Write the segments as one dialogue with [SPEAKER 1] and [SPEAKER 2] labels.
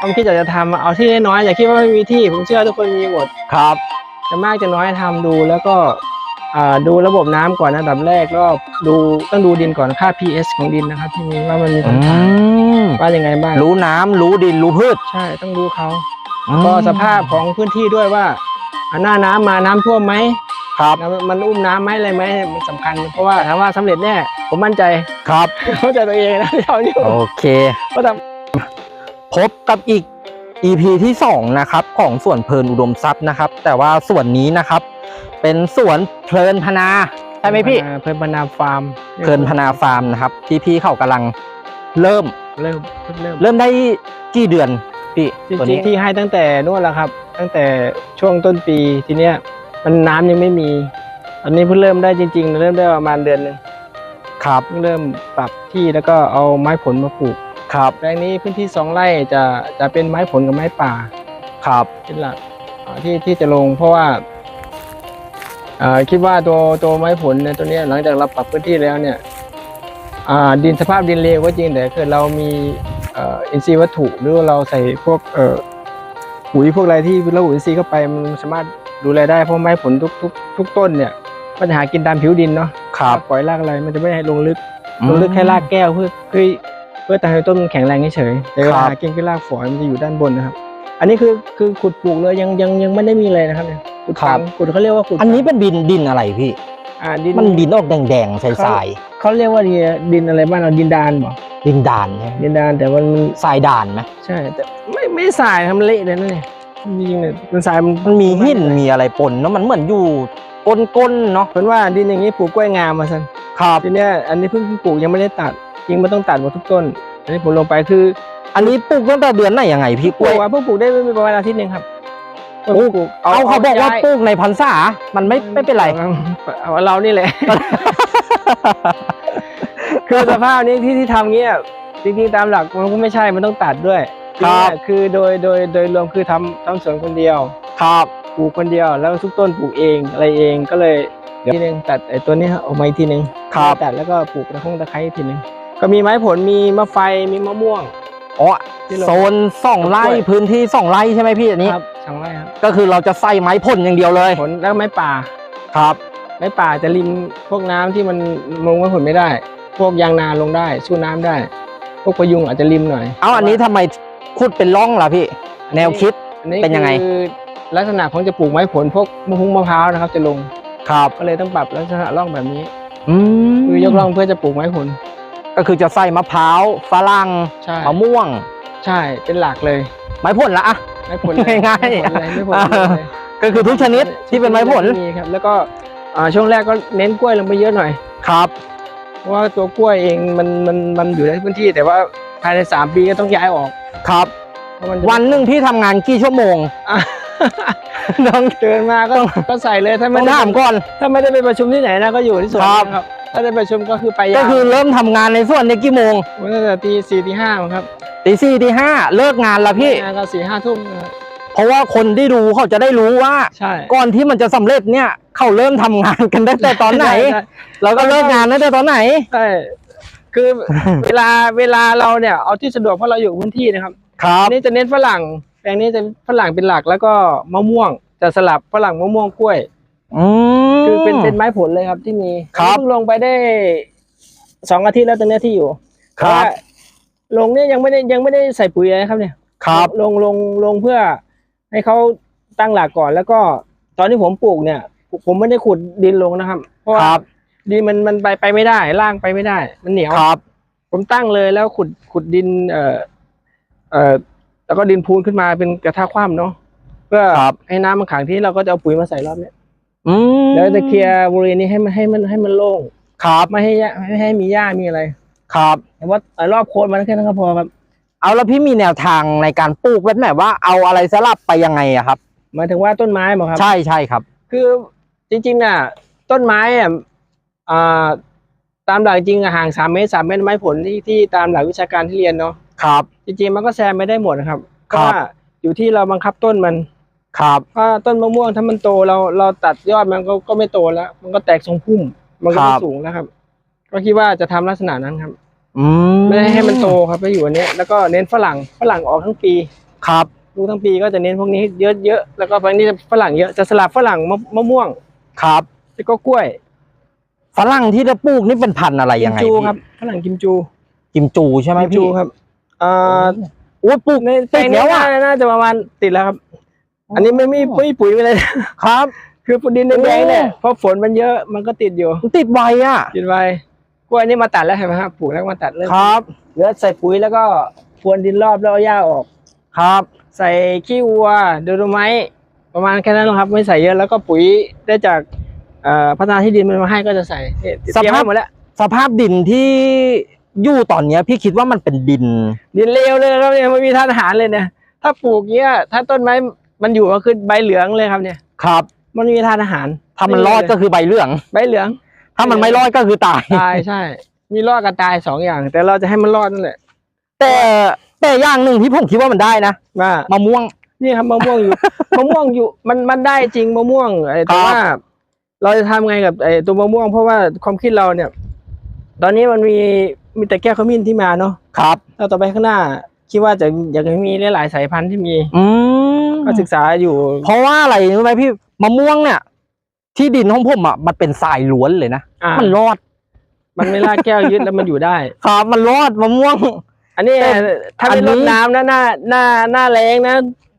[SPEAKER 1] ความคิดอยากจะทำอะเอาที่น้อยๆอย่าคิดว่าไม่มีที่ ผมเชื่อทุกคนมีหมด
[SPEAKER 2] ครับ
[SPEAKER 1] จะมากจะน้อยทำดูแล้วก็อ่าดูระบบน้ำก่อนอันดับแรกก็ดูต้องดูดินก่อนค่า pH ของดินนะครับที่มีว่ามันมี
[SPEAKER 2] อื
[SPEAKER 1] ปัญหามว่ายังไงบ้าง
[SPEAKER 2] รู้น้ำรู้ดินรู้พืช
[SPEAKER 1] ใช่ต้องดูเขาก็สภาพของพื้นที่ด้วยว่าอ่าหน้าน้ำมาน้ำท่วมไหม
[SPEAKER 2] ครับ
[SPEAKER 1] น้ำมันอุ้มน้ำไหมอะไรไหมมันสำคัญ เพราะว่าถามว่าสำเร็จแน่ผมมั่นใจ
[SPEAKER 2] ครับ
[SPEAKER 1] เข้าใจตัวเองนะที่ทำอยู่
[SPEAKER 2] โอเค
[SPEAKER 1] ก็ท
[SPEAKER 2] พบ กับอีก EP ที่2นะครับของสวนเพลินอุดมทรัพย์นะครับ แต่ว่าส่วนนี้นะครับ เป็นสวนเพลินพนาำใช่ไหมพี่
[SPEAKER 1] เพลินพนาฟาร์ม
[SPEAKER 2] เพลินพนาฟาร์มนะครับ ที่พี่เขากำลังเริ่ม
[SPEAKER 1] เริ่มเพิ่งเริ่ม
[SPEAKER 2] เริ่มได้กี่เดือนพี่
[SPEAKER 1] จริ
[SPEAKER 2] ตัว
[SPEAKER 1] ง
[SPEAKER 2] นี้
[SPEAKER 1] ๆที่ให้ตั้งแต่นู่นแหละครับ ตั้งแต่ช่วงต้นปีทีเนี้ยมันน้ำยังไม่มีตอนนี้เพิ่งเริ่มได้จริงๆ เริ่มได้ประมาณเดือนหนึ่ง
[SPEAKER 2] ครับ
[SPEAKER 1] เพิ่งเริ่มปรับที่แล้วก็เอาไม้ผลมาปลูก
[SPEAKER 2] ครับ
[SPEAKER 1] แปลงนี้พื้นที่สองไร่จะจะเป็นไม้ผลกับไม้ป่า
[SPEAKER 2] ครับ
[SPEAKER 1] เป็นหลักอ่าที่ที่จะลงเพราะว่าอ่าคิดว่าตัวตัวไม้ผลเนี่ยตัวเนี้ยหลังจากเราปรับพื้นที่แล้วเนี่ยอ่าดินสภาพดินเลวก็จริงแต่คือเรามีเอ่ออินทรีย์วัตถุหรือว่าเราใส่พวกเอ่อปุ๋ยพวกอะไรที่ระบุอินทรีย์เข้าไปมันสามารถดูแลได้เพราะไม้ผลทุกทุกทุกต้นเนี่ยมันจะหากินตามผิวดินเนาะ
[SPEAKER 2] ครับ
[SPEAKER 1] ปล่อยรากอะไรมันจะไม่ให้ลงลึกลงลึกแค่รากแก้วเพื่อเพื่อเพื่อทำให้ต้นมันแข็งแรงเฉยๆแต่เวลา
[SPEAKER 2] ครับ
[SPEAKER 1] หากินคือรากฝอยมันจะอยู่ด้านบนนะครับ อันนี้คือคือขุดปลูกเลยยังยังยังไม่ได้มีเลยนะครับเนี่ยขุดฝังขุดเขาเรียกว่าขุด
[SPEAKER 2] อันนี้
[SPEAKER 1] ฝัง
[SPEAKER 2] เป็นดินดินอะไรพี่
[SPEAKER 1] อ่าดิน
[SPEAKER 2] มันดินออกแดงๆใสาย
[SPEAKER 1] เขาเรียกว่าดินอะไรบ้านเราดินดานบอก
[SPEAKER 2] ๆดินด่านใช่ไหม
[SPEAKER 1] ดินดานแต่มัน
[SPEAKER 2] ทรายด่านไหม
[SPEAKER 1] ใช่แต่ไม่ไม่สายครับมันเละเลยนะเนี่ยจริงๆเนี่ยมันสายมัน
[SPEAKER 2] มันมีหินมีอะไรปนเนาะมันเหมือนอยู่ก้นๆเนาะ
[SPEAKER 1] เป็นว่าดินอย่างนี้ปลูกกล้วยงามมาสัน
[SPEAKER 2] ครับ
[SPEAKER 1] ทีเนี้ยอันนี้เพิ่งปลูกยังไม่ได้ตัดจ ริงมันต้องตัดหมดทุกต้นอันนี้ผมลงไปคือ
[SPEAKER 2] อันนี้ปลูกตั้งแต่เดือนไหนยังไงพี่ก
[SPEAKER 1] ป
[SPEAKER 2] ล้
[SPEAKER 1] ลู
[SPEAKER 2] วย
[SPEAKER 1] กว่าเพิ่งปลูกได้ไม่ประมาณอาทิตย์หนึ่งครับ
[SPEAKER 2] โอ้
[SPEAKER 1] ปลูก
[SPEAKER 2] เอาเขาบอกว่า
[SPEAKER 1] ย้ย
[SPEAKER 2] ปลูกในพรรษา มันไม่ไม่เป็นไร
[SPEAKER 1] เอาเรานี่แหละ คือสภาพนี้ที่ที่ทำเงี้ยจริงๆตามหลักมันก็ไม่ใช่มันต้องตัดด้วย
[SPEAKER 2] ครับ
[SPEAKER 1] เนี่ยคือโดยโดยโดยรวมคือทำทำสวนคนเดียว
[SPEAKER 2] ครับ
[SPEAKER 1] ปลูกคนเดียวแล้วทุกต้นปลูกเองอะไรเองก็เลยทีนึงตัดไอ้ตัวนี้ออกมาอีกทีนึง
[SPEAKER 2] ครับ
[SPEAKER 1] ตัดแล้วก็ปลูกตะคงตะไคร้อีกทีนึง ก็มีไม้ผลมีมะไฟมีมะม่วง
[SPEAKER 2] อ๋อ
[SPEAKER 1] ที่เรา
[SPEAKER 2] โซนสองไร่
[SPEAKER 1] กล้วย
[SPEAKER 2] พื้นที่สองไร่ใช่ไหมพี่อันนี้
[SPEAKER 1] ครับสองไร่ครับ
[SPEAKER 2] ก็คือเราจะใส่ไม้พ่นอย่างเดียวเลย
[SPEAKER 1] ผลแล้วไม้ป่า
[SPEAKER 2] ครับ
[SPEAKER 1] ไม้ป่าจะริมพวกน้ำที่มันลงไม้ผลไม่ได้ พวกยางนาลงได้สู้น้ำได้ พวกประยุงอาจจะริมหน่อย
[SPEAKER 2] เอาอันนี้ทำไมขุดเป็นร่องล่ะพี่ แนวคิด
[SPEAKER 1] อันนี้
[SPEAKER 2] เป็นยังไง
[SPEAKER 1] คือลักษณะของจะปลูกไม้ผลพวกมะพร้าวมะพร้าวนะครับ จะลง
[SPEAKER 2] ครับ
[SPEAKER 1] ก็เลยต้องปรับลักษณะร่องแบบนี้
[SPEAKER 2] อืม
[SPEAKER 1] คือยกร่องเพื่อจะปลูกไม้ผล
[SPEAKER 2] ก็คือจะใส่มะพร้าวฝรั่ง
[SPEAKER 1] ใช่
[SPEAKER 2] มะม่วง
[SPEAKER 1] ใช่เป็นหลักเลย
[SPEAKER 2] ไม้ผลละอะ
[SPEAKER 1] ไม้ผลเลย
[SPEAKER 2] ง่ายๆ
[SPEAKER 1] ไม้ผลเลยไม้ผลเลย
[SPEAKER 2] ก็คือทุกชนิดที่เป็นไม้ผล
[SPEAKER 1] มีครับ แล้วก็อ่าช่วงแรกก็เน้นกล้วยลงไปเยอะหน่อย
[SPEAKER 2] ครับ
[SPEAKER 1] เพราะว่าตัวกล้วยเองมันมันมันอยู่ในพื้นที่ แต่ว่าภายในสามปีก็ต้องย้ายออก
[SPEAKER 2] ครับ
[SPEAKER 1] เพราะมันจะ
[SPEAKER 2] วันหนึ่งพี่ทำงานกี่ชั่วโมง
[SPEAKER 1] อะ
[SPEAKER 2] ต้อง
[SPEAKER 1] เดินมาก็ก็ใส่เลยถ้า
[SPEAKER 2] ต้
[SPEAKER 1] ไม่
[SPEAKER 2] อง
[SPEAKER 1] ได้
[SPEAKER 2] ถามก่อน
[SPEAKER 1] ถ้าไม่ได้ไปประชุมที่ไหนนะก็อยู่ที่สวน
[SPEAKER 2] ครับ
[SPEAKER 1] นะครับ ถ้าได้ประชุมก็คือไปยาว
[SPEAKER 2] ก็คือเริ่มทำงานในส่วนในกี่โมง
[SPEAKER 1] วันตั้งแต่ตีสี่ตีห้ามั้งครับ
[SPEAKER 2] ตีสี่ตีห้าเลิกงานแล้วพี่
[SPEAKER 1] งานก็สี่ห้าทุ่มนะครับ
[SPEAKER 2] เพราะว่าคนที่ดูเขาจะได้รู้ว่า
[SPEAKER 1] ใช่
[SPEAKER 2] ก่อนที่มันจะสำเร็จเนี่ย เขาเริ่มทำงานกันตั้งแต่ตอนไหน
[SPEAKER 1] ใช่
[SPEAKER 2] แล้วก็เลิกงานตั้งแต่ตอนไหน
[SPEAKER 1] ใช่คือเวลาเวลาเราเนี่ยเอาที่สะดวกเพราะเราอยู่พื้นที่นะครับ
[SPEAKER 2] ครับ
[SPEAKER 1] อันนี้จะเน้นฝรั่งแปลงนี้จะฝรั่งเป็นหลักแล้วก็มะม่วงจะสลับฝรั่งมะม่วงกล้วย
[SPEAKER 2] อืม
[SPEAKER 1] คือเป็นเป็นไม้ผลเลยครับที่มี
[SPEAKER 2] ครับ
[SPEAKER 1] เพิ่งลงไปได้สองอาทิตย์แล้วตอนเนี้ยที่อยู่
[SPEAKER 2] ครับ
[SPEAKER 1] แต่ว่าลงเนี่ยยังไม่ได้ยังไม่ได้ใส่ปุ๋ยอะไรนะครับเนี่ย
[SPEAKER 2] ครับ
[SPEAKER 1] ลงลงลงเพื่อให้เขาตั้งหลักก่อนแล้วก็ตอนที่ผมปลูกเนี่ย ผมไม่ได้ขุดดินลงนะครับ เพราะว่า
[SPEAKER 2] ครับ
[SPEAKER 1] ดินมันมันไปไปไม่ได้ล่างไปไม่ได้ มันเหนียว
[SPEAKER 2] ครับ
[SPEAKER 1] ผมตั้งเลยแล้วขุดขุดดิน เอ่อเอ่อแล้วก็ดินพูนขึ้นมาเป็นกระทะคว่ำเนาะเพื่อ
[SPEAKER 2] ครับ
[SPEAKER 1] ให้น้ำมันขังที่เราก็จะเอาปุ๋ยมาใส่รอบเนี้ย
[SPEAKER 2] อืม
[SPEAKER 1] แล้วจะเคลียร์บริเวณนี้ให้มันให้มันให้มันโล่ง
[SPEAKER 2] ครับ
[SPEAKER 1] ไม่ให้หญ้าไม่ให้มีหญ้ามีอะไร
[SPEAKER 2] ครับ
[SPEAKER 1] แต่ว่าเอ่อรอบโคนมันแค่นั้นก็พอครับ
[SPEAKER 2] เอาแล้วพี่มีแนวทางในการปลูกแบบไหนว่าเอาอะไรสลับไปยังไงอะครับ
[SPEAKER 1] หมายถึงว่าต้นไม้เหรอครับ
[SPEAKER 2] ใช่ใช่ครับ
[SPEAKER 1] คือจริงๆน่ะ ต้นไม้อะอ่าตามหลักจริงอะห่างสามเมตรสามเมตรไม้ผลที่ที่ตามหลักวิชาการที่เรียนเนาะ
[SPEAKER 2] ครับ
[SPEAKER 1] จริงๆมันก็แซมไม่ได้หมดนะครับเพ
[SPEAKER 2] ครับ
[SPEAKER 1] ราะว่าอยู่ที่เราบังคับต้นมัน
[SPEAKER 2] ครับ
[SPEAKER 1] ถ้าต้นมะม่วงถ้ามันโตเราเราตัดยอดมันก็ก็ไม่โตแล้ว มันก็แตกทรงพุ่ม มันก็ไม่สูงแล้วครับ ก็คิดว่าจะทำลักษณะนั้นครับ
[SPEAKER 2] อืม
[SPEAKER 1] ไม่ได้ให้มันโตครับไปอยู่อันเนี้ยแล้วก็เน้นฝรั่งฝรั่งออกทั้งปี
[SPEAKER 2] ครับ
[SPEAKER 1] ปลูกทั้งปีก็จะเน้นพวกนี้เยอะๆแล้วก็บางนี้จะฝรั่งเยอะจะสลับฝรั่งมะมะม่วง
[SPEAKER 2] ครับ
[SPEAKER 1] แล้วก็กล้วย
[SPEAKER 2] ฝรั่งที่จะปลูกนี่เป็นพันธุ์อะไร
[SPEAKER 1] กิ
[SPEAKER 2] ยั
[SPEAKER 1] ม
[SPEAKER 2] งไง
[SPEAKER 1] จู
[SPEAKER 2] พี่
[SPEAKER 1] ครับฝรั่งกิมจู
[SPEAKER 2] กิมจูใช่ไหม
[SPEAKER 1] กิม
[SPEAKER 2] พี่
[SPEAKER 1] จูครับอ่า
[SPEAKER 2] โอ้ยปลูก
[SPEAKER 1] ใน
[SPEAKER 2] ติดแล้วอะ
[SPEAKER 1] น่าน่าจะประมาณติดแล้วครับ อันนี้ไม่ไม่ไม่มีปุ๋ยไม่เลย
[SPEAKER 2] ครับ
[SPEAKER 1] คือดินแดงๆเนี่ย
[SPEAKER 2] โอ้
[SPEAKER 1] เพราะฝนมันเยอะมันก็ติดอยู่
[SPEAKER 2] มันติดไวอะ
[SPEAKER 1] ติดไว้กล้วยนี่มาตัดแล้วใช่ไหมครับปลูกแล้วมาตัดเลย
[SPEAKER 2] ครับ
[SPEAKER 1] เหลือใส่ปุ๋ยแล้วก็พรวนดินรอบแล้วเอาหญ้าออก
[SPEAKER 2] ครับ
[SPEAKER 1] ใส่ขี้วัวโดโดไม้ประมาณแค่นั้นแหละครับ ไม่ใส่เยอะแล้วก็ปุ๋ยได้จากเอ่อพัฒนาที่ดินมันมาให้ก็จะใส่เนี่ยเตรียมไว้หมดแล้ว
[SPEAKER 2] สภาพดินที่อยู่ตอนเนี้ย พี่คิดว่ามันเป็นดิน
[SPEAKER 1] ดินเลวเลยครับเนี่ยไม่มีธาตุอาหารเลยเนี่ยถ้าปลูกเงี้ย ถ้าต้นไม้ มันอยู่ก็คือใบเหลืองเลยครับเนี่ย
[SPEAKER 2] ครับ
[SPEAKER 1] มันไม่มีธาตุอาหาร
[SPEAKER 2] ถ้ามันรอดก็คือใบเหลือง
[SPEAKER 1] ใบเหลือง
[SPEAKER 2] ถ้ามันไม่รอดก็คือตาย
[SPEAKER 1] ตายใช่ มีรอดกับตายสองอย่าง แต่เราจะให้มันรอดนั่นแหละ
[SPEAKER 2] แต่แต่อย่างหนึ่งที่ผมคิดว่ามันได้นะ
[SPEAKER 1] ว่ามะ
[SPEAKER 2] ม่วง
[SPEAKER 1] นี่ครับมะม่วงอยู่ มะม่วงอยู่ มันมันได้จริงมะม่วงไอ้แต่
[SPEAKER 2] ครับ
[SPEAKER 1] ว่าเราจะทำไงกับไอ้ตัวมะม่วงเพราะว่าความคิดเราเนี่ย ตอนนี้มันมีมีแต่แก้วขมิ้นที่มาเนาะ
[SPEAKER 2] ครับ
[SPEAKER 1] ถ้าต่อไปข้างหน้า คิดว่าจะอยากให้มีหลายๆสายพันธุ์ที่มี
[SPEAKER 2] อืม
[SPEAKER 1] ก็ศึกษาอยู่
[SPEAKER 2] เพราะว่าอะไรรู้ไหมพี่มะม่วงเนี่ย ที่ดินของผมอะมันเป็นทรายล้วนเลยนะ
[SPEAKER 1] อ่า
[SPEAKER 2] มันรอด
[SPEAKER 1] มันไม่ลากแก้วยึดแล้วมันอยู่ได้
[SPEAKER 2] ครับมันรอดมะม่วง
[SPEAKER 1] อันนี้
[SPEAKER 2] แต่
[SPEAKER 1] ถ้า
[SPEAKER 2] อั
[SPEAKER 1] ไม่
[SPEAKER 2] นนี้
[SPEAKER 1] รดน้ำนะหน้าหน้าหน้าแรงนะ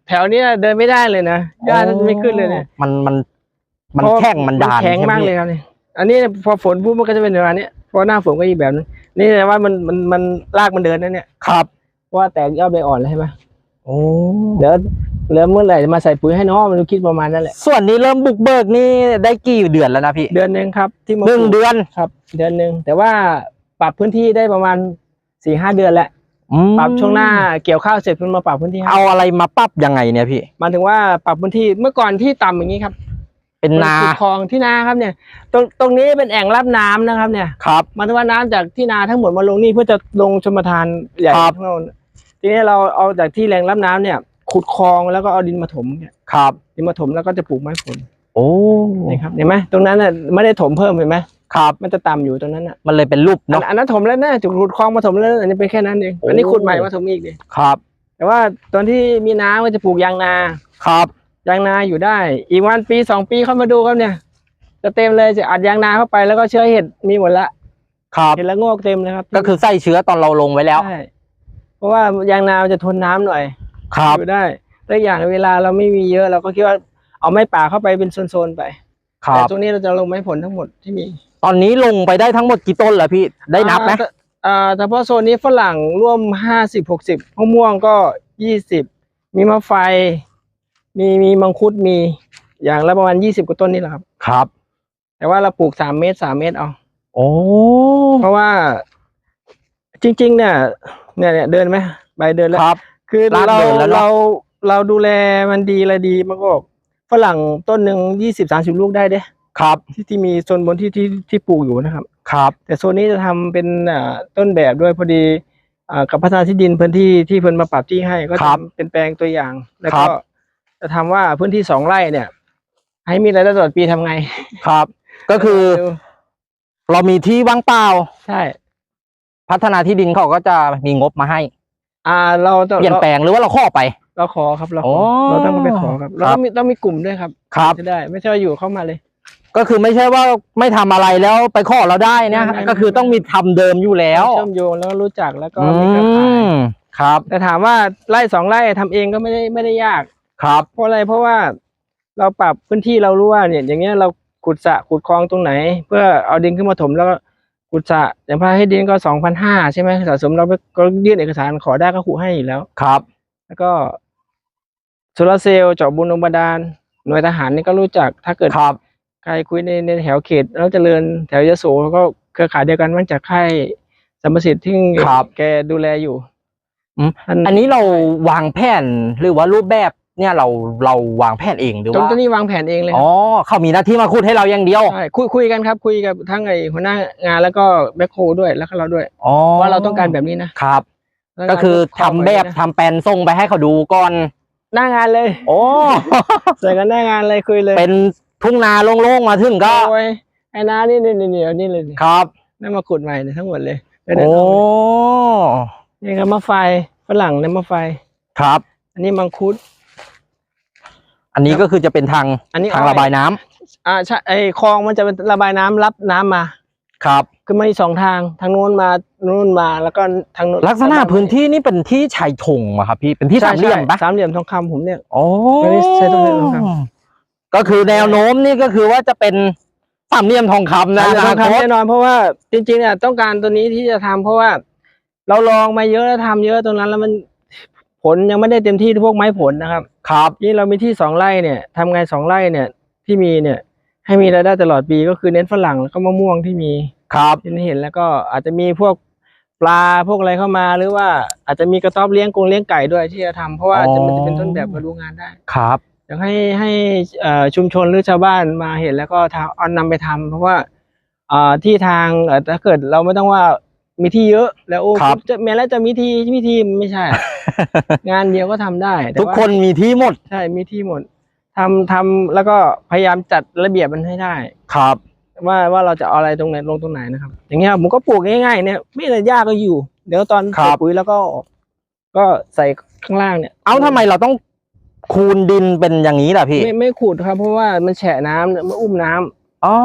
[SPEAKER 1] แถวเนี้ยเดินไม่ได้เลยนะหญ้าจะไม่ขึ้นเลยเนี่ย
[SPEAKER 2] มันมัน มัน
[SPEAKER 1] เพราะ
[SPEAKER 2] แข็งมันดาน
[SPEAKER 1] แข็ง
[SPEAKER 2] ใช่ไห
[SPEAKER 1] มาก
[SPEAKER 2] พี่
[SPEAKER 1] เลยครับนี่อันนี้พอฝนปุ๊บมันก็จะเป็นแบบนี้พอหน้าฝนก็อีกแบบนึงนี่แปลว่ามันมันมันรากมันเดินนะเนี่ย
[SPEAKER 2] ครับ
[SPEAKER 1] เพราะว่าแตกยอดใบอ่อนแล้วใช่ไหม
[SPEAKER 2] โอ้
[SPEAKER 1] เดี๋ยวเริ่มเมื่อไหร่จะมาใส่ปุ๋ยให้น้องมันคิดประมาณนั้นแหละ
[SPEAKER 2] ส่วนนี้เริ่มบุกเบิกนี่ได้กี่เดือนแล้วนะพี่
[SPEAKER 1] เดือนหนึ่งครับ ที่มา
[SPEAKER 2] หนึ่ง
[SPEAKER 1] ปลูก
[SPEAKER 2] เดือน
[SPEAKER 1] ครับ เดือนหนึ่งแต่ว่าปรับพื้นที่ได้ประมาณสี่ห้าเดือนแหละ
[SPEAKER 2] อืม
[SPEAKER 1] ปรับช่วงหน้าเกี่ยวข้าวเสร็จมันมาปรับพื้นที่ให้
[SPEAKER 2] เอาอะไรมาปรับยังไงเนี่ยพี่
[SPEAKER 1] หมายถึงว่าปรับพื้นที่เมื่อก่อนที่ต่ำอย่างนี้ครับ
[SPEAKER 2] เป็นนา
[SPEAKER 1] ขุดคลองที่นาครับเนี่ย ตรงตรงนี้เป็นแอ่งรับน้ำนะครับ เนี่ย
[SPEAKER 2] ครับ
[SPEAKER 1] หมายถึงว่าน้ำจากที่นาทั้งหมดมาลงนี่เพื่อจะลงชมทานใหญ่
[SPEAKER 2] ครับ
[SPEAKER 1] ข้างโน้น ทีนี้เราเอาจากที่แหล่งรับน้ำเนี่ย ขุดคลองแล้วก็เอาดินมาถมเนี่ย
[SPEAKER 2] ครับ
[SPEAKER 1] ดินมาถมแล้วก็จะปลูกไม้ผล
[SPEAKER 2] โอ้
[SPEAKER 1] นี่ครับเห็นไหมตรงนั้นน่ะไม่ได้ถมเพิ่มเห็นไหม
[SPEAKER 2] ครับ
[SPEAKER 1] มันจะต่ำอยู่ตรงนั้นน่ะ
[SPEAKER 2] มันเลยเป็นรูป
[SPEAKER 1] อัน
[SPEAKER 2] เนาะ
[SPEAKER 1] อันนั้นถมแล้วนะจุดขุดคลองมาถมแล้วอันนี้เป็นแค่นั้นเอง
[SPEAKER 2] โอ้
[SPEAKER 1] อันนี้ขุดใหม่มาถมอีกดิ
[SPEAKER 2] ครับ
[SPEAKER 1] แต่ว่าตอนที่มีน้ำก็จะปลูกยางนา
[SPEAKER 2] ครับ
[SPEAKER 1] ยางนาอยู่ได้ อีกวันปีสองปีเข้ามาดูครับเนี่ย จะเต็มเลยจะอัดยางนาเข้าไปแล้วก็เชื้อเห็ดมีหมดละ
[SPEAKER 2] ครับ
[SPEAKER 1] เห็ดละโงอกเต็มเลยครับ
[SPEAKER 2] ก็คือใส่เชื้อตอนเราลงไว้แล้ว
[SPEAKER 1] ใช่ เพราะว่ายางนามันจะทนน้ำหน่อย
[SPEAKER 2] ครับ
[SPEAKER 1] อยู่ได้แล้วอย่างเวลาเราไม่มีเยอะเราก็คิดว่าเอาไม้ป่าเข้าไปเป็นโซนๆไป
[SPEAKER 2] ครั
[SPEAKER 1] แต่
[SPEAKER 2] บ
[SPEAKER 1] ตรงนี้เราจะลงไม้ผลทั้งหมดที่มี
[SPEAKER 2] ตอนนี้ลงไปได้ทั้งหมดกี่ต้นแล้วพี่ได้นับไหม
[SPEAKER 1] อ่าแต่อ่าเฉพาะโซนนี้ฝรั่งร่วมห้าสิบหกสิบมะม่วงก็ยี่สิบมีมะไฟ มีมีมังคุดมีอย่างละประมาณยี่สิบกว่าต้นนี่แหละครับ
[SPEAKER 2] ครับ
[SPEAKER 1] แต่ว่าเราปลูกสามเมตรสามเมตรเอา
[SPEAKER 2] โอ้
[SPEAKER 1] เพราะว่าจริง ๆ เนี่ย เนี่ยเนี่ยเดินไหมใบเดินแล้ว
[SPEAKER 2] ครับ
[SPEAKER 1] คือ
[SPEAKER 2] ลาก
[SPEAKER 1] เรา
[SPEAKER 2] เดินแล้วเนอะ
[SPEAKER 1] เราเราดูแลมันดีอะไรดีมันก็ฝรั่งต้นหนึ่งยี่สิบสามสิบลูกได้เด้
[SPEAKER 2] ครับ
[SPEAKER 1] ที่ที่มีโซนบนที่ที่ที่ปลูกอยู่นะครับ
[SPEAKER 2] ครับ
[SPEAKER 1] แต่โซนนี้จะทำเป็นอ่าต้นแบบด้วยพอดีอ่ากับพัฒนาที่ดินพื้นที่ที่เพิ่นมาปรับที่ให้ก็
[SPEAKER 2] ครับ
[SPEAKER 1] ทำเป็นแปลงตัวอย่าง แล้ว
[SPEAKER 2] ครั
[SPEAKER 1] ก็
[SPEAKER 2] บ
[SPEAKER 1] จะทำว่าพื้นที่สองไร่เนี่ย ให้มีรายได้ตลอดปีทำไง
[SPEAKER 2] ครับ ก็คือ
[SPEAKER 1] ดู
[SPEAKER 2] เรามีที่ว่างเปล่า
[SPEAKER 1] ใช่
[SPEAKER 2] พัฒนาที่ดินเขาก็จะมีงบมาให้
[SPEAKER 1] อ่าเราต้อง
[SPEAKER 2] เปลี่ยนแปลงหรือว่าเราข้อไป
[SPEAKER 1] เราขอครับเราข
[SPEAKER 2] โอ้
[SPEAKER 1] อเราต้องไปขอครับเรา
[SPEAKER 2] ครั
[SPEAKER 1] ต้อบงมีต้องมีกลุ่มด้วยครับ
[SPEAKER 2] ครับ
[SPEAKER 1] จะได้ ไม่ใช่ว่าอยู่เข้ามาเลย
[SPEAKER 2] ก็คือไม่ใช่ว่าไม่ทำอะไรแล้วไปข้อเราได้นะ
[SPEAKER 1] ไม่ไม่
[SPEAKER 2] ก็คือต้องมีทำเดิมอยู่แล้ว
[SPEAKER 1] เชื่อมโยงแล้วก็รู้จักแล้วก็
[SPEAKER 2] อื
[SPEAKER 1] มีเครือข่าย
[SPEAKER 2] มครับ
[SPEAKER 1] แต่ถามว่าไร่สองไร่ทำเองก็ไม่ได้ไม่ได้ยาก
[SPEAKER 2] ครับ
[SPEAKER 1] เพราะอะไรเพราะว่าเราปรับพื้นที่เรารู้ว่าเนี่ยอย่างเงี้ยเราขุดสระขุดคลองตรงไหน เพื่อเอาดินขึ้นมาถมแล้วก็ ขุดสระอย่างพาให้ดินก็สองพันห้าใช่ไหมสะสมเราก็ยื่นเอกสารขอได้ก็ขุดให้อยู่แล้ว
[SPEAKER 2] ครับ
[SPEAKER 1] แล้วก็โซลาร์เซลล์เจาะบุญองบาดาลหน่วยทหารนี่ก็รู้จักถ้าเกิด
[SPEAKER 2] ครับ
[SPEAKER 1] ใครคุยในในแถวเขต แล้วเจริญแถวยโสก็เครือข่ายเดียวกันมาจากค่ายสัมประสิทธิ์ที่
[SPEAKER 2] ครับ
[SPEAKER 1] แกดูแลอยู่
[SPEAKER 2] อืม
[SPEAKER 1] อัน
[SPEAKER 2] อันนี้เราวางแผนหรือว่ารูปแบบ เนี่ยเราเราวางแผนเองหรือ
[SPEAKER 1] ตรง
[SPEAKER 2] ว่า
[SPEAKER 1] ตัวนี้วางแผนเองเลยค
[SPEAKER 2] อ๋
[SPEAKER 1] รั
[SPEAKER 2] อบเขามีหน้าที่มาขุดให้เราอย่างเดียว
[SPEAKER 1] ใช่คุยคุยกันครับ คุยกับทั้งไอ้หัวหน้างานแล้วก็แบ็คโฮด้วยแล้วก็เราด้วย
[SPEAKER 2] อ๋อ
[SPEAKER 1] ว่าเราต้องการแบบนี้นะครับแล้ว
[SPEAKER 2] ก็คือ
[SPEAKER 1] ข
[SPEAKER 2] ทำแบบ
[SPEAKER 1] ไว้นะ
[SPEAKER 2] ทำแปลนส่งไปให้เขาดูก่อน
[SPEAKER 1] หน้างานเลย
[SPEAKER 2] โอ้
[SPEAKER 1] ใส่กันหน้างานเลยคุยเลย
[SPEAKER 2] เป็นทุ่งนาโล่งๆมาถึงก็
[SPEAKER 1] โอ้ยไอ้น้านี่นี่นี่นี่เอานี่เลยนี่
[SPEAKER 2] ครับ
[SPEAKER 1] นั่นมาขุดใหม่เนี่ยทั้งหมดเลยแล้วเดี๋ยว
[SPEAKER 2] โอ้
[SPEAKER 1] เอานี่ครับมะไฟฝรั่งเนี่ยมะไฟ
[SPEAKER 2] ครับ
[SPEAKER 1] อันนี้มังคุด
[SPEAKER 2] อันนี้ก็คือจะเป็นทาง
[SPEAKER 1] อันนี้
[SPEAKER 2] ทาง
[SPEAKER 1] อ้อย
[SPEAKER 2] ระบายน้ำ
[SPEAKER 1] อ่าใช่ไอคลองมันจะเป็นระบายน้ำรับน้ำมา
[SPEAKER 2] ครับ
[SPEAKER 1] คือมันมีสองทางทางโน้นมานู้นมาแล้วก็ทางโน้น
[SPEAKER 2] ลักษณะพื้นที่นี่เป็นที่ชายธงอะครับพี่เป็นที่
[SPEAKER 1] ใช่
[SPEAKER 2] สามเหลี่ยม
[SPEAKER 1] ใช่
[SPEAKER 2] ปะ
[SPEAKER 1] สามเหลี่ยมทองคำผมเนี่ย
[SPEAKER 2] โอ้
[SPEAKER 1] ไม่ได้ใช้ตรงนี้ครับ
[SPEAKER 2] ก็คือแนวโน้มนี่ก็คือว่าจะเป็นสามเหลี่ยมทองคำนะ
[SPEAKER 1] สามเหลี่ยมทอง
[SPEAKER 2] อนาค
[SPEAKER 1] คำ
[SPEAKER 2] ต
[SPEAKER 1] แน่นอนเพราะว่าจริงๆเนี่ยต้องการตัวนี้ที่จะทำเพราะว่าเราลองมาเยอะแล้วทำเยอะตรงนั้นแล้วมัน ผลยังไม่ได้เต็มที่พวกไม้ผลนะครับ
[SPEAKER 2] ครับ
[SPEAKER 1] นี่เรามีที่สองไร่เนี่ยทำไงสองไร่เนี่ยที่มีเนี่ยให้มีรายได้ตลอดปีก็คือเน้นฝรั่งแล้วก็มะม่วงที่มี
[SPEAKER 2] ครับ
[SPEAKER 1] ที่เห็นแล้วก็อาจจะมีพวกปลาพวกอะไรเข้ามาหรือว่าอาจจะมีกระต๊อบเลี้ยงกรงเลี้ยงไก่ด้วยที่จะทำเพราะว่า
[SPEAKER 2] อ๋อ
[SPEAKER 1] จะมันจะเป็นต้นแบบมาดูงานได้
[SPEAKER 2] ครับ
[SPEAKER 1] อยากให้ให้เอ่อชุมชนหรือชาวบ้านมาเห็นแล้วก็ทำเอานำไปทำเพราะว่าเอ่อที่ทางเอ่อถ้าเกิดเราไม่ต้องว่า มีที่เยอะแล้วโอ้
[SPEAKER 2] ครับ
[SPEAKER 1] จะแม้แล้วจะมีที่มีที่ไม่ใช่ งานเดียวก็ทำได้แต่
[SPEAKER 2] ทุก
[SPEAKER 1] ว่า
[SPEAKER 2] คนมีที่หมด
[SPEAKER 1] ใช่มีที่หมดทำทำแล้วก็พยายามจัดระเบียบมันให้ได้
[SPEAKER 2] ครับ
[SPEAKER 1] ว่าว่าเราจะเอาอะไรตรงไหนลงตรงไหนนะครับ อย่างเงี้ยผมก็ปลูกง่ายๆเนี่ยไม่อะไรยากก็อยู่ เดี๋ยวตอน
[SPEAKER 2] ครั
[SPEAKER 1] ใส่
[SPEAKER 2] บ
[SPEAKER 1] ปุ๋ยแล้วก็ ก็ใส่ข้างล่างเนี่ย
[SPEAKER 2] เอาทำไมเราต้องคูณดินเป็นอย่างนี้ล่ะพี่
[SPEAKER 1] ไม่ไม่ขูดครับ เพราะว่ามันแฉะน้ำเนี่ยมันอุ้มน้ำ
[SPEAKER 2] อ๋อ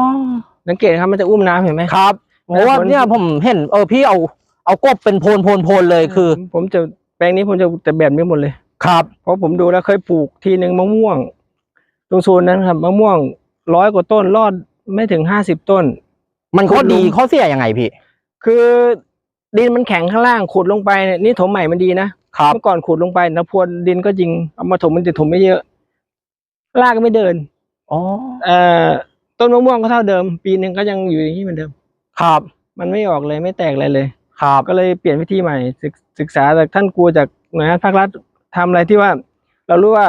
[SPEAKER 1] สังเกตครับมันจะอุ้มน้ำเห็นไหม
[SPEAKER 2] ครับ เพราะว่าเนี่ยผมเห็นเออพี่เอาเอากบเป็นโพนโพนโพนเลยคือ
[SPEAKER 1] ผมผมจะแปลงนี้ผมจะแต่แบบนี้หมดเลย
[SPEAKER 2] ครับ
[SPEAKER 1] เพราะผมดูแล้วเคยปลูกทีหนึ่งมะม่วง ตรงโซนนั้นครับมะม่วงร้อยกว่าต้นรอดไม่ถึงห้าสิบต้น
[SPEAKER 2] มันข้อดี
[SPEAKER 1] ขุดลง
[SPEAKER 2] ข้อเสียยังไงพี่
[SPEAKER 1] คือดินมันแข็งข้างล่างขุดลงไปเนี่ยนี่ถมใหม่มันดีนะครับเมื่อก่อนขุดลงไปนะพรวนดินก็จริงเอามาถมมันจะถมไม่เยอะรากก็ไม่เดิน
[SPEAKER 2] อ๋อ
[SPEAKER 1] เอ่อต้นมะม่วงก็เท่าเดิม ปีหนึ่งก็ยังอยู่อย่างนี้เหมือนเดิม
[SPEAKER 2] ครับ
[SPEAKER 1] มันไม่ออกเลยไม่แตกอะไรเลย
[SPEAKER 2] ครับ
[SPEAKER 1] ก็เลยเปลี่ยนวิธีใหม่ ศึกศึกษาจากท่านครูจากหน่วยงานภาครัฐทำอะไรที่ว่า เรารู้ว่า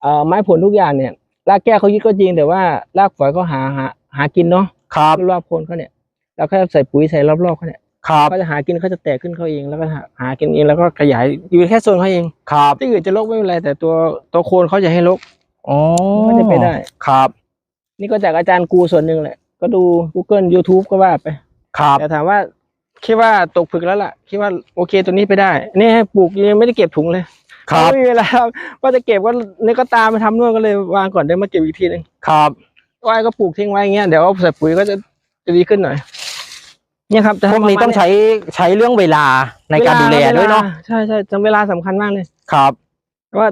[SPEAKER 1] เอ่อไม้ผลทุกอย่างเนี่ยรากแก้วเขายึดก็จริงแต่ว่ารากฝอยก็หาหาหากินเนาะ
[SPEAKER 2] ครับ
[SPEAKER 1] รอบๆโคนเขาเนี่ยเราแค่ใส่ปุ๋ยใส่รอบๆเขาเนี่ย
[SPEAKER 2] ครับ
[SPEAKER 1] เขาจะหากินเขาจะแตกขึ้นเขาเองแล้วก็หาหากินเองแล้วก็ขยายอยู่แค่โซนเขาเอง
[SPEAKER 2] ครับ
[SPEAKER 1] ที่อื่นจะรกไม่เป็นไรแต่ตัวตัวโคนเขาจะให้รก
[SPEAKER 2] อ๋อ
[SPEAKER 1] ก็จะไปได้
[SPEAKER 2] ครับ
[SPEAKER 1] นี่ก็จากอาจารย์กูส่วนหนึ่งแหละ ก็ดู Google YouTube ก็ว่าไป
[SPEAKER 2] ครับ
[SPEAKER 1] แต่ถามว่าคิดว่าตกผึกแล้วล่ะคิดว่าโอเคตัวนี้ไปได้นี่ให้ปลูกยังไม่ได้เก็บถุงเลย
[SPEAKER 2] ครับ
[SPEAKER 1] ไม่มีเวลาว่าจะเก็บก็นี่ก็ตามไปทำนู่นก็เลยวางก่อนเดี๋ยวมาเก็บอีกทีหนึง
[SPEAKER 2] ครับ
[SPEAKER 1] อ้อยก็ปลูกทิ้งไว้อย่างเงี้ยเดี๋ยวเอาใส่ปุ๋ยก็จะจะดีขึ้นหน่อยเนี่ยครับจะ
[SPEAKER 2] พวกนี้
[SPEAKER 1] ประมาณ
[SPEAKER 2] ต้องใช้ใช้เรื่องเวลาในการดูแลด้วยเนาะ
[SPEAKER 1] ใช่ใช่จำเวลาสำคัญมากเลย
[SPEAKER 2] ครับ
[SPEAKER 1] ว่า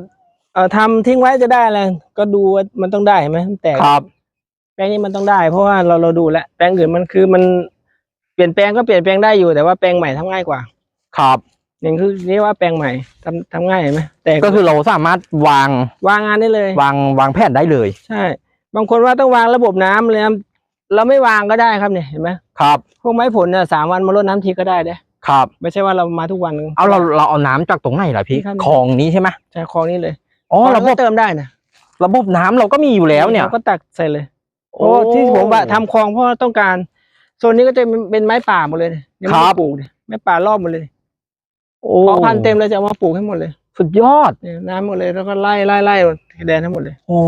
[SPEAKER 1] เอ่อทำทิ้งไว้จะได้อะไรก็ดูว่ามันต้องได้ไหมแต่
[SPEAKER 2] ครับ
[SPEAKER 1] แปลงนี้มันต้องได้ เพราะว่าเราเราดูแล้วแปลงอื่นมันคือมันเปลี่ยนแปลงก็เปลี่ยนแปลงได้อยู่แต่ว่าแปลงใหม่ทำง่ายกว่า
[SPEAKER 2] ครับ
[SPEAKER 1] อย่างคือนี่ว่าแปลงใหม่ทำทำง่ายเห็นไหมแต่
[SPEAKER 2] ก็คือเราสามารถวาง
[SPEAKER 1] วางงานได้เลย
[SPEAKER 2] วางวางแผนได้เลย
[SPEAKER 1] ใช่ บางคนว่าต้องวางระบบน้ำเลยนะเราไม่วางก็ได้ครับเนี่ยเห็นไหม
[SPEAKER 2] ครับ
[SPEAKER 1] พวกไม้ผลเนี่ยสามวันมารดน้ำทีก็ได้เด้
[SPEAKER 2] ครับ
[SPEAKER 1] ไม่ใช่ว่าเรามาทุกวัน
[SPEAKER 2] เอาเราเราเอาน้ำจากตรงไหนล่ะพี่
[SPEAKER 1] ที่ข้างใน
[SPEAKER 2] คลองนี้ใช่ไหม
[SPEAKER 1] ใช่คลองนี้เลย
[SPEAKER 2] อ๋อ
[SPEAKER 1] เรา
[SPEAKER 2] ระบ
[SPEAKER 1] ก็
[SPEAKER 2] บ
[SPEAKER 1] เติมได้นะ
[SPEAKER 2] ระบบน้ำเราก็มีอยู่แล้วเนี่ย
[SPEAKER 1] ราก็ตักใส่เลย เพราะว่าที่ผมว่าทำคลองเพราะว่าต้องการโซนนี้ก็จะเป็นไม้ป่าหมดเลยเนี่ยยังไม่ได้ปลูกเนี่ยไม้ป่ารอบหมดเลย
[SPEAKER 2] โอ้
[SPEAKER 1] พอพันธุ์เต็มเลยจะเอามาปลูกให้หมดเลย
[SPEAKER 2] สุดยอด
[SPEAKER 1] เนี่ยน้ำหมดเลยแล้วก็ไล่ไล่ไล่แดนทั้งหมดเลย
[SPEAKER 2] โอ้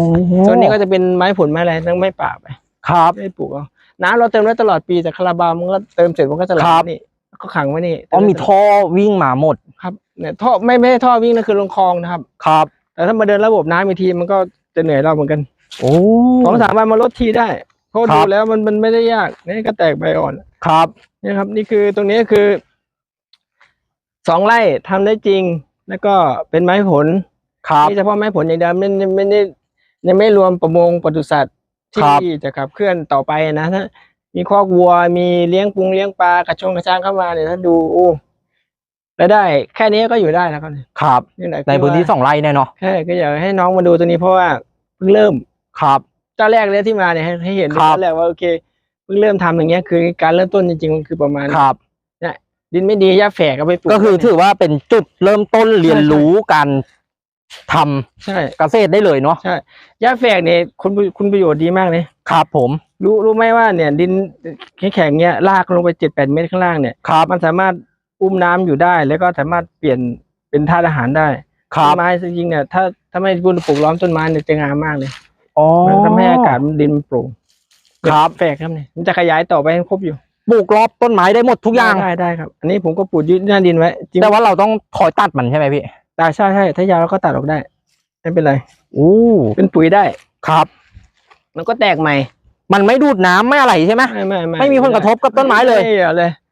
[SPEAKER 1] โซนนี้ก็จะเป็นไม้ผลไม้อะไรทั้งไม้ป่าไป
[SPEAKER 2] ครับ
[SPEAKER 1] ไม่ได้ปลูกเอาน้ำเราเติมได้ตลอดปีแต่คาราบาวมันก็เติมเสร็จมันก็จะไหล
[SPEAKER 2] ครับ
[SPEAKER 1] นี่แล้วก็ขังไว้นี่
[SPEAKER 2] อ๋อมีท่อวิ่งมาหมด
[SPEAKER 1] ครับเนี่ยท่อไม่ไม่ใช่ท่อวิ่งนะคือลงคลองนะครับ
[SPEAKER 2] ครับ
[SPEAKER 1] แต่ถ้ามาเดินระบบน้ำอีกทีมันก็จะเหนื่อยเราเหมือนกัน
[SPEAKER 2] โอ้
[SPEAKER 1] สองสามวันมาลดทีได้เพราะ
[SPEAKER 2] ครั
[SPEAKER 1] ดู
[SPEAKER 2] บ
[SPEAKER 1] แล้วมันมันไม่ได้ยากนี่ก็แตกใบอ่อน
[SPEAKER 2] ครับ
[SPEAKER 1] นี่ครับ นี่คือตรงนี้คือสองไร่ทำได้จริง แล้วก็เป็นไม้ผล
[SPEAKER 2] ครับ
[SPEAKER 1] นี่เฉพาะไม้ผลอย่างเดียวไม่ไม่ไม่ได้ยังไม่รวมประมงปศุสัตว์
[SPEAKER 2] ครับ
[SPEAKER 1] ที่จะขับเคลื่อนต่อไปนะถ้ามีคอกวัวมีเลี้ยงปุงเลี้ยงปลากระชงกระช้างเข้ามาเนี่ยถ้าดูโอ้รายได้ แค่นี้ก็อยู่ได้แล้วครับเนี่ย
[SPEAKER 2] ครับ
[SPEAKER 1] นี่แหละ
[SPEAKER 2] ในพื้นที่สองไร่เนี่ยเนาะ
[SPEAKER 1] ใช่ก็อยากให้น้องมาดูตัวนี้เพราะว่าเพิ่งเริ่ม
[SPEAKER 2] ครับ
[SPEAKER 1] เจ้าแรกเลยที่มาเนี่ยให้ให้เห็น
[SPEAKER 2] ครับ
[SPEAKER 1] เจ้าแรกว่าโอเคเพิ่งเริ่มทำอย่างเงี้ยคือการเริ่มต้นจริงๆมันคือประมาณ
[SPEAKER 2] ครับ
[SPEAKER 1] ดินไม่ดีหญ้าแฝกเอาไปปลูก
[SPEAKER 2] ก็คือถือว่าเป็นจุดเริ่มต้นเรียนรู้การทำ
[SPEAKER 1] ใช่
[SPEAKER 2] เกษตรได้เลยเนาะ
[SPEAKER 1] ใช่หญ้าแฝกเนี่ยคุณคุณประโยชน์ดีมากเลย
[SPEAKER 2] ครับ ผม
[SPEAKER 1] รู้รู้ไหมว่าเนี่ย ดินแข็งๆเนี่ยลากลงไปเจ็ดแปดเมตรข้างล่างเนี่ย
[SPEAKER 2] ครับ
[SPEAKER 1] มันสามารถอุ้มน้ำอยู่ได้ แล้วก็สามารถเปลี่ยนเป็นธาตุอาหารได้
[SPEAKER 2] ครั
[SPEAKER 1] ต้
[SPEAKER 2] บ
[SPEAKER 1] นไม้จริงๆเนี่ยถ้าถ้าไม่คุณปลูกล้อมต้นไม้เนี่ยจะงามมากเลย
[SPEAKER 2] อ๋อ
[SPEAKER 1] มันทำให้อากาศมันดินมันโปร่ง
[SPEAKER 2] ครับ
[SPEAKER 1] แฝกครับเนี่ยมันจะขยายต่อไปให้ครบอยู่
[SPEAKER 2] ปลูกรอบต้นไม้ได้หมดทุกอย่าง
[SPEAKER 1] ได้ได้ครับ อันนี้ผมก็ปลูกยึดหน้าดินไว้จริง
[SPEAKER 2] แต่ว่าเราต้องคอยตัดมันใช่ไหมพี่
[SPEAKER 1] ตากใช่ใช่ถ้ายาวแล้วก็ตัดออกได้ ไม่เป็นไร
[SPEAKER 2] อู้
[SPEAKER 1] เป็นปุ๋ยได้
[SPEAKER 2] ครับ
[SPEAKER 1] มันก็แตกใหม่
[SPEAKER 2] มันไม่ดูดน้ำไม่อะไรใช่ไหม
[SPEAKER 1] ไม่ไม่ไม่
[SPEAKER 2] ไม่มีผลกระทบกับต้นไม้เลย
[SPEAKER 1] ไม่เอาเลยบาง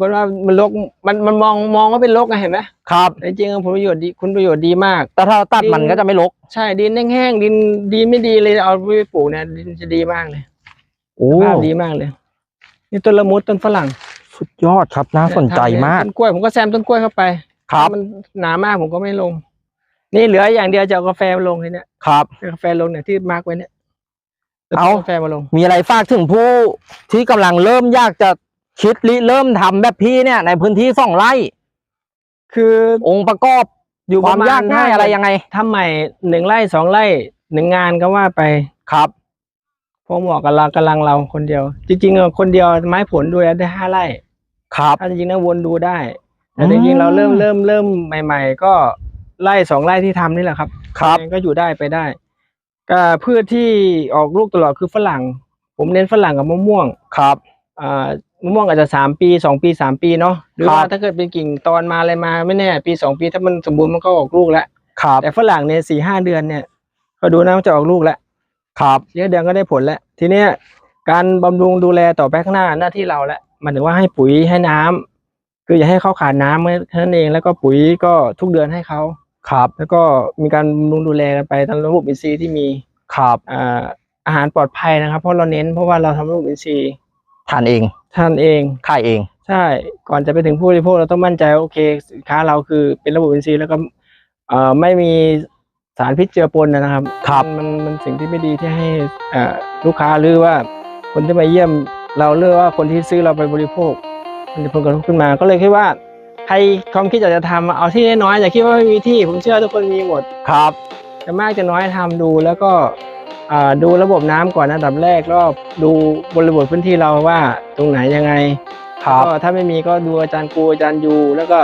[SPEAKER 1] คนว่ามันรกมันมันมองมองว่าเป็นรกไงเห็นไหม
[SPEAKER 2] ครับ
[SPEAKER 1] แต่จริงๆผลประโยชน์ดีคุณประโยชน์ดีมาก
[SPEAKER 2] แต่ถ้าเราตัดมันก็จะไม่รก
[SPEAKER 1] ใช่ดินแห้งๆดินดีไม่ดีเลยเอาไปปลูกเนี่ยดินจะดีมากเลย
[SPEAKER 2] โอ้
[SPEAKER 1] ภาพดีมากเลย นี่ต้นละมุดต้นฝรั่ง
[SPEAKER 2] สุดยอดครับน่าสนใจมาก
[SPEAKER 1] ต้นกล้วยผมก็แซมต้นกล้วยเข้าไป
[SPEAKER 2] ครับ
[SPEAKER 1] ถ้ามันหนามากผมก็ไม่ลง นี่เหลืออย่างเดียวจะเอากาแฟมาลงทีเนี้ย
[SPEAKER 2] ครับ
[SPEAKER 1] เอากาแฟลงเนี่ยที่มาร์กไว้เนี่ยจะ
[SPEAKER 2] เอา
[SPEAKER 1] กาแฟมาลง
[SPEAKER 2] มีอะไรฝากถึงผู้ที่กำลังเริ่มอยากจะ คิดริเริ่มทำแบบพี่เนี่ย ในพื้นที่สองไร่
[SPEAKER 1] คือ
[SPEAKER 2] องค์ประกอบ
[SPEAKER 1] อยู่
[SPEAKER 2] ความยากง่ายอะไรยังไง
[SPEAKER 1] ทำใหม่หนึ่งไร่สองไร่หนึ่งงานก็ว่าไป
[SPEAKER 2] ครับ
[SPEAKER 1] พอเหมาะกับเรากำลังเราคนเดียว จริงๆอะคนเดียวไม้ผลดูแล้วได้ห้าไร่
[SPEAKER 2] ครับ
[SPEAKER 1] ถ้าจริงๆนะวนดูได้แต่
[SPEAKER 2] อืม
[SPEAKER 1] จริงๆเราเริ่มเริ่มเริ่มใหม่ ๆ ก็ไร่สองไร่ที่ทำนี่แหละครับ
[SPEAKER 2] ครับ
[SPEAKER 1] เองก็อยู่ได้ไปได้ก็พืชที่ออกลูกตลอดคือฝรั่ง ผมเน้นฝรั่งกับมะม่วง
[SPEAKER 2] ครับ
[SPEAKER 1] อ่า มะม่วงอาจจะสามปีสองปีสามปีเนาะหรือว่า
[SPEAKER 2] ครับ
[SPEAKER 1] ถ้าเกิดเป็นกิ่งตอนมาอะไรมาไม่แน่ ปีสองปีถ้ามันสมบูรณ์มันก็ออกลูกแล้ว
[SPEAKER 2] ครับ
[SPEAKER 1] แต่ฝรั่งเนี่ยสี่ห้าเดือนเนี่ยก็ดูนะมันจะออกลูกแล้ว
[SPEAKER 2] ครับ
[SPEAKER 1] สี่ห้าเดือนก็ได้ผลแล้ว ทีเนี้ยการบำรุงดูแลต่อไปข้างหน้าหน้าที่เราแล้วหมันถึงว่าให้ปุ๋ยให้น้ำคืออย่าให้เขาขาดน้ำแค่นั้นเองแล้วก็ปุ๋ยก็ทุกเดือนให้เขา
[SPEAKER 2] ครับ
[SPEAKER 1] แล้วก็มีการบำรุงดูแลกันไปตามระบบอินทรีย์ที่มี
[SPEAKER 2] ครับ
[SPEAKER 1] อ่าอาหารปลอดภัยนะครับ เพราะเราเน้นเพราะว่าเราทำระบบอินทรีย์
[SPEAKER 2] ทานเอง
[SPEAKER 1] ท่านเอง
[SPEAKER 2] ขายเอง
[SPEAKER 1] ใช่ ก่อนจะไปถึงผู้บริโภคเราต้องมั่นใจว่าโอเคสินค้าเราคือเป็นระบบอินทรีย์แล้วก็เอ่อไม่มีสารพิษเจือปนนะครับ
[SPEAKER 2] ครับ
[SPEAKER 1] มันมันมันสิ่งที่ไม่ดีที่ให้เอ่อลูกค้าหรือว่าคนที่มาเยี่ยมเราหรือว่าคนที่ซื้อเราไปบริโภค มันจะผลกระทบขึ้นมา ก็เลยคิดว่าใครความคิดอยากจะทำเอาที่น้อยๆอย่าคิดว่าไม่มีที่ ผมเชื่อทุกคนมีหมด
[SPEAKER 2] ครับ
[SPEAKER 1] จะมากจะน้อยทำดูแล้วก็อ่า ดูระบบน้ำก่อนอันดับแรกรอบดูบริบทพื้นที่เราว่าตรงไหนยังไง
[SPEAKER 2] ครับ
[SPEAKER 1] ก็ถ้าไม่มีก็ดูอาจารย์กูอาจารย์ยูแล้วก็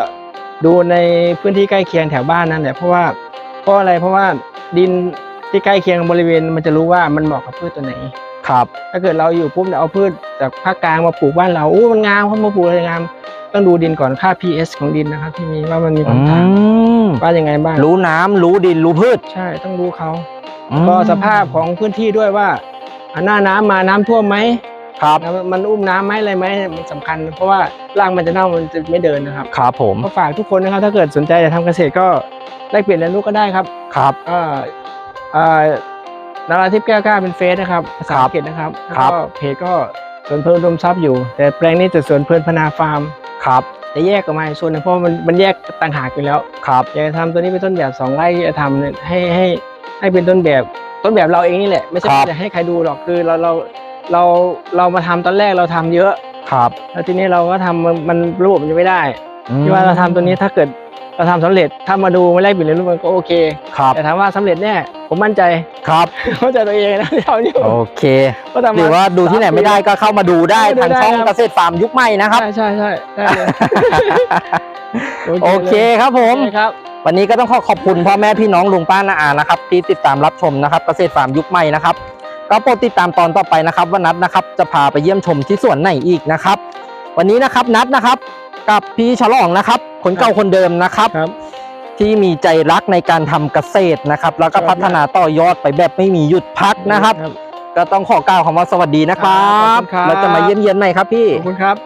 [SPEAKER 1] ดูในพื้นที่ใกล้เคียงแถวบ้านนั่นแหละเพราะว่าเพราะอะไรเพราะว่าดินที่ใกล้เคียงบริเวณมันจะรู้ว่ามันเหมาะกับพืชตัวไหน
[SPEAKER 2] ครับ
[SPEAKER 1] ถ้าเกิดเราอยู่ปุ๊บเนี่ยเอาพืชจากภาคกลางมาปลูกบ้านเราอู้มันงามเขามาปลูกอะไรงามต้องดูดินก่อนค่า pH ของดินนะครับ ที่มีว่ามันมีค
[SPEAKER 2] อื
[SPEAKER 1] วามต่าง
[SPEAKER 2] ม
[SPEAKER 1] ว่ายังไงบ้าง
[SPEAKER 2] รู้น้ำรู้ดินรู้พืช
[SPEAKER 1] ใช่ต้องดูเขา
[SPEAKER 2] อืม
[SPEAKER 1] ก็สภาพของพื้นที่ด้วยว่าอะหน้าน้ำมาน้ำท่วมไหม
[SPEAKER 2] ครับ
[SPEAKER 1] น้ำมันอุ้มน้ำไหมอะไรไหมมันสำคัญ เพราะว่ารากมันจะเน่ามันจะไม่เดินนะครับ
[SPEAKER 2] ครับผม
[SPEAKER 1] ก็ฝากทุกคนนะครับถ้าเกิดสนใจจะทำเกษตรก็แลกเปลี่ยนเรียนรู้ก็ได้ครับ
[SPEAKER 2] ครับ
[SPEAKER 1] ก็เอ่อนาราทิพย์แก้วกล้าเป็นเฟซนะครับภาษา
[SPEAKER 2] ครับ
[SPEAKER 1] อังกฤษนะครับแล้ว
[SPEAKER 2] ครับ
[SPEAKER 1] ก็เพจก็สวนเพลินอุดมทรัพย์อยู่ แต่แปลงนี้จะสวนเพลินพนาฟาร์ม
[SPEAKER 2] ครับ
[SPEAKER 1] จะแยกออกมาอีกส่วนหนึงเพราะมันมันแยกต่างหากอยู่แล้ว
[SPEAKER 2] ครับ
[SPEAKER 1] อยากจะทำตัวนี้เป็นต้นแบบสองไร่ที่จะทำเนี่ยให้ให้ ให้เป็นต้นแบบต้นแบบเราเองนี่แหละ ไม่ใช่
[SPEAKER 2] ครับ
[SPEAKER 1] ว่าจะให้ใครดูหรอกคือเราเราเราเรามาทำตอนแรกเราทำเยอะ
[SPEAKER 2] ครับ
[SPEAKER 1] แล้วทีนี้เราก็ทำมันมันระบบมันจะไม่ได้
[SPEAKER 2] อืม
[SPEAKER 1] ที่ว่าเราทำตัวนี้ถ้าเกิดเราทำสำเร็จถ้ามาดูไม่ไล่ปิดเลยนรู้มันก็โอเค
[SPEAKER 2] ครับ
[SPEAKER 1] แต่ถามว่าสำเร็จแน่ผมมั่นใจ
[SPEAKER 2] ครับ
[SPEAKER 1] เข้าใจตัวเองนะที่ทำอยู่
[SPEAKER 2] โอเค
[SPEAKER 1] ก็ทำ
[SPEAKER 2] หรือว่าดูที่ไหนไม่ได้ก็เข้ามาดูได้
[SPEAKER 1] เข้ามาดู
[SPEAKER 2] ทางช่อง
[SPEAKER 1] ได้ครับ
[SPEAKER 2] เกษตรฟาร์มยุคใหม่นะครับ
[SPEAKER 1] ใช่ใช่ใช่ได้เลย
[SPEAKER 2] โอเคครับผม
[SPEAKER 1] โอเคครับ
[SPEAKER 2] วันนี้ก็ต้องขอขอบคุณพ่อแม่พี่น้องลุงป้านาอานะครับที่ติดตามรับชมนะครับเกษตรฟาร์มยุคใหม่นะครับก็โปรดติดตามตอนต่อไปนะครับว่านัดนะครับจะพาไปเยี่ยมชมที่สวนไหนอีกนะครับ วันนี้นะครับนัดนะครับกับพี่ฉลองนะครับคนเก่าคนเดิมนะครับ
[SPEAKER 1] ครับ
[SPEAKER 2] ที่มีใจรักในการทำเกษตรนะครับ แล้วก็
[SPEAKER 1] ครับ
[SPEAKER 2] พัฒนาต่อยอดไปแบบไม่มีหยุดพักนะครับ ก็ต้องขอกล่าวคำว่าสวัสดีนะครั
[SPEAKER 1] ครับบขอบคุณครับ
[SPEAKER 2] แล้วจะมาเยี่ยมเยียนใหม่ครับพี่
[SPEAKER 1] ขอบคุณครับ